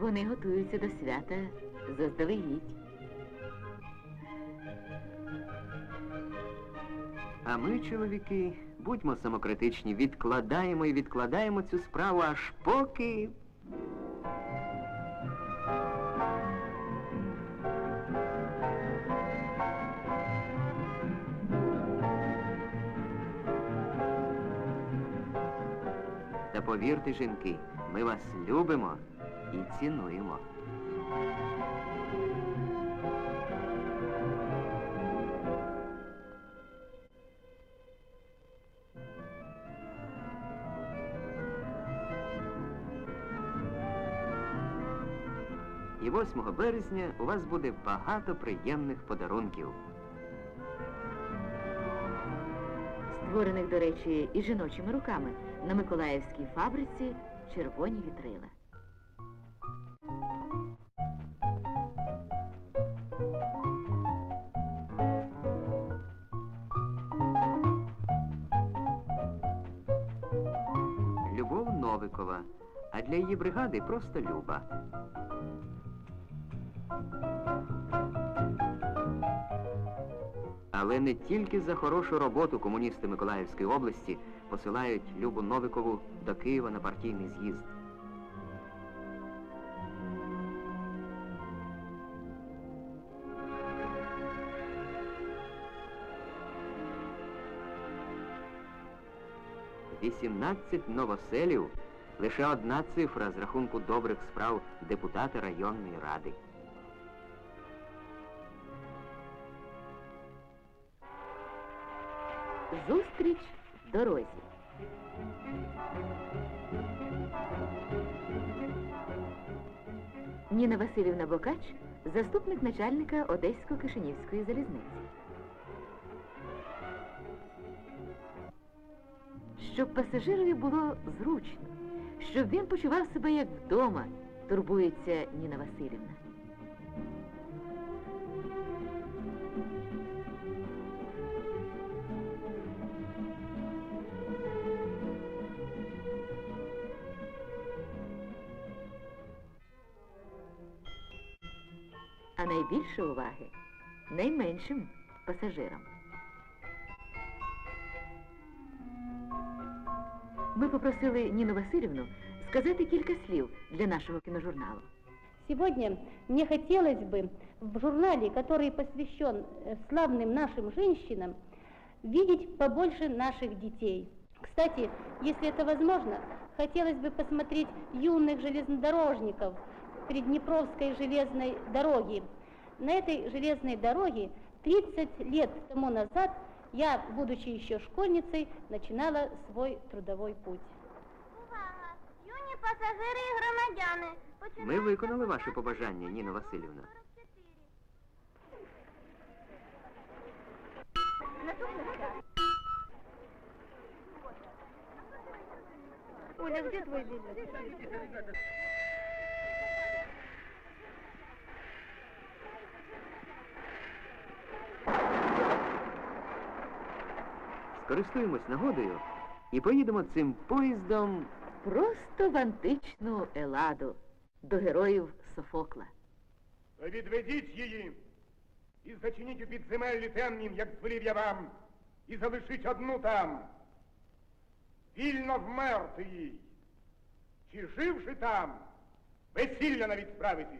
Вони готуються до свята заздалегідь. А ми, чоловіки, будьмо самокритичні, відкладаємо і відкладаємо цю справу аж поки. Та повірте, жінки, ми вас любимо і цінуємо. І 8 березня у вас буде багато приємних подарунків. створених, до речі, і жіночими руками на Миколаївській фабриці червоні вітрила. Любов Новикова, а для її бригади просто Люба. Але не тільки за хорошу роботу комуністи Миколаївської області посилають Любу Новикову до Києва на партійний з'їзд. Вісімнадцять новоселів лише одна цифра з рахунку добрих справ депутата районної ради. Зустріч в дорозі. Ніна Васильівна Бокач, заступник начальника Одесько-Кишинівської залізниці. Щоб пасажирові було зручно, щоб він почував себе як вдома, турбується Ніна Васильівна. а найбільше уваги найменшим пасажирам. Ми попросили Ніну Васильівну сказати кілька слів для нашого кіножурналу. Сегодня мне хотелось бы в журнале, который посвящен э, славным нашим женщинам, видеть побольше наших детей. Кстати, если это возможно, хотелось бы посмотреть юных железнодорожников Приднепровской железной дороги. На этой железной дороге 30 лет тому назад я, будучи еще школьницей, начинала свой трудовой путь. Увага! Юні пасажири і громадяни. Ми виконали ваше побажання, Ніна Васильівна. Оля, где твой билет? Скористуємось нагодою і поїдемо цим поїздом. Просто в античну Еладу до героїв Софокла. Відведіть її і зачиніть у підземеллі темнім, як звелів я вам, і залишіть одну там. Вільно вмерти їй. Чи живши там, весілля навіть справити.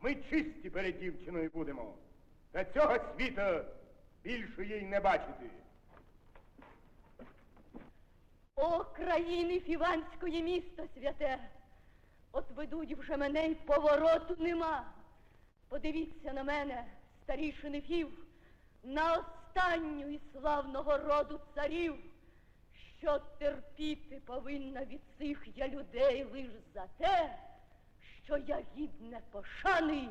Ми чисті перед дівчиною будемо, та цього світа більше їй не бачити. О, країни Фіванської місто святе, от ведуть вже мене й повороту нема. Подивіться на мене, старішини Фів, на останню і славного роду царів, що терпіти повинна від цих я людей лиш за те, що я гідне пошани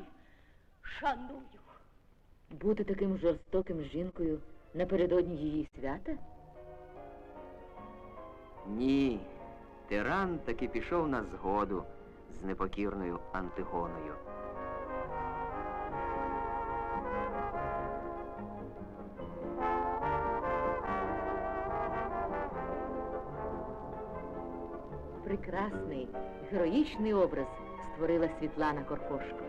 шаную. Бути таким жорстоким жінкою напередодні її свята? Ні, тиран таки пішов на згоду з непокірною Антигоною. Прекрасний, героїчний образ створила Світлана Корпошко.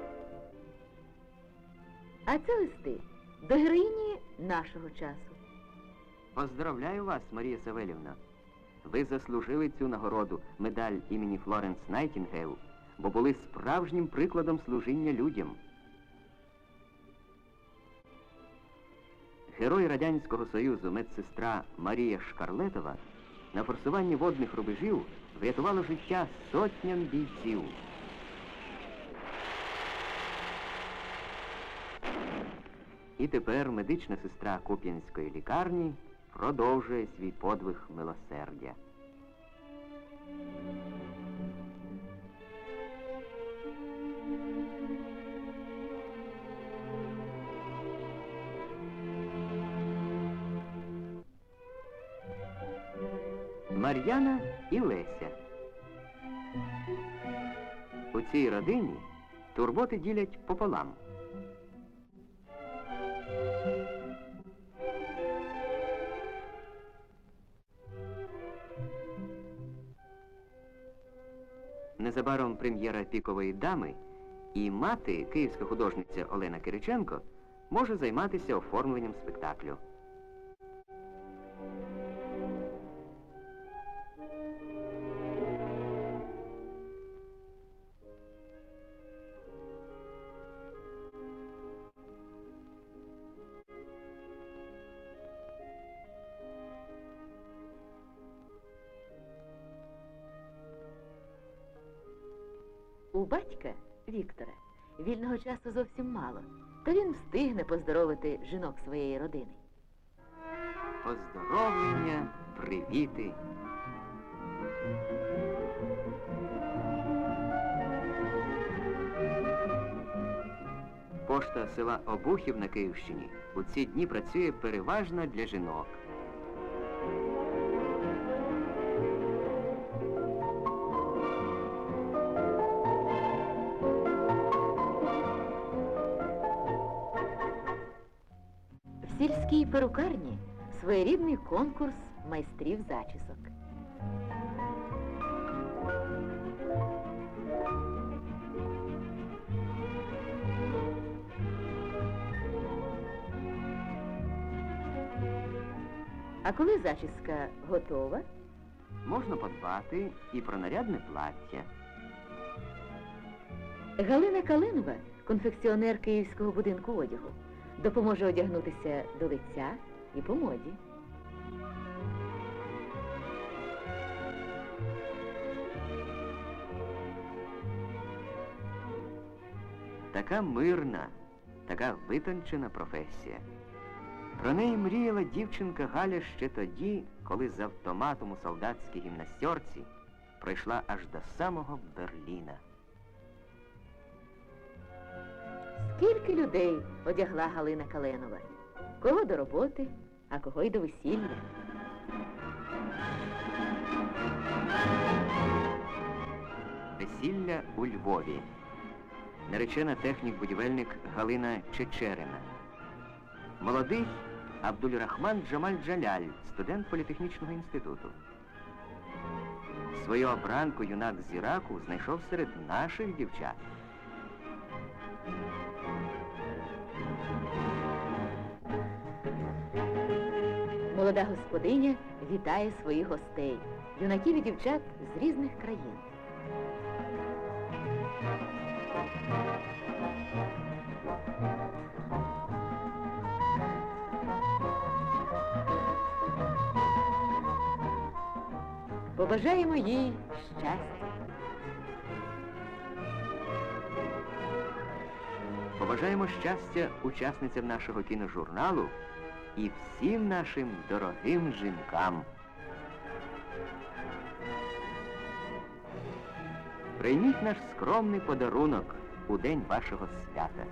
А це листи до героїні нашого часу. Поздравляю вас, Марія Савелівна. Ви заслужили цю нагороду, медаль імені Флоренс Найтінгейл, бо були справжнім прикладом служіння людям. Герой Радянського Союзу медсестра Марія Шкарлетова на форсуванні водних рубежів врятувала життя сотням бійців. І тепер медична сестра Куп'янської лікарні продовжує свій подвиг милосердя. Мар'яна і Леся. У цій родині турботи ділять пополам. Незабаром прем'єра пікової дами і мати, київська художниця Олена Кириченко, може займатися оформленням спектаклю. У батька Віктора вільного часу зовсім мало, та він встигне поздоровити жінок своєї родини. Поздоровлення, привіти. Пошта села Обухів на Київщині у ці дні працює переважно для жінок. В перукарні своєрідний конкурс майстрів зачісок. А коли зачіска готова, Можна подбати і про нарядне плаття. Галина Калинова, конфекціонер Київського будинку одягу, допоможе одягнутися до лиця і по моді. Така мирна, така витончена професія. Про неї мріяла дівчинка Галя ще тоді, коли з автоматом у солдатській гімнастерці пройшла аж до самого Берліна. Скільки людей одягла Галина Каленова? Кого до роботи, а кого й до весілля. Весілля у Львові. Наречена технік-будівельник Галина Чечерина. Молодий Абдульрахман Джамаль Джаляль, студент політехнічного інституту. Свою обранку юнак з Іраку знайшов серед наших дівчат. Молода господиня вітає своїх гостей, юнаків і дівчат з різних країн. Побажаємо їй щастя. Побажаємо щастя учасницям нашого кіножурналу і всім нашим дорогим жінкам. Прийміть наш скромний подарунок у день вашого свята.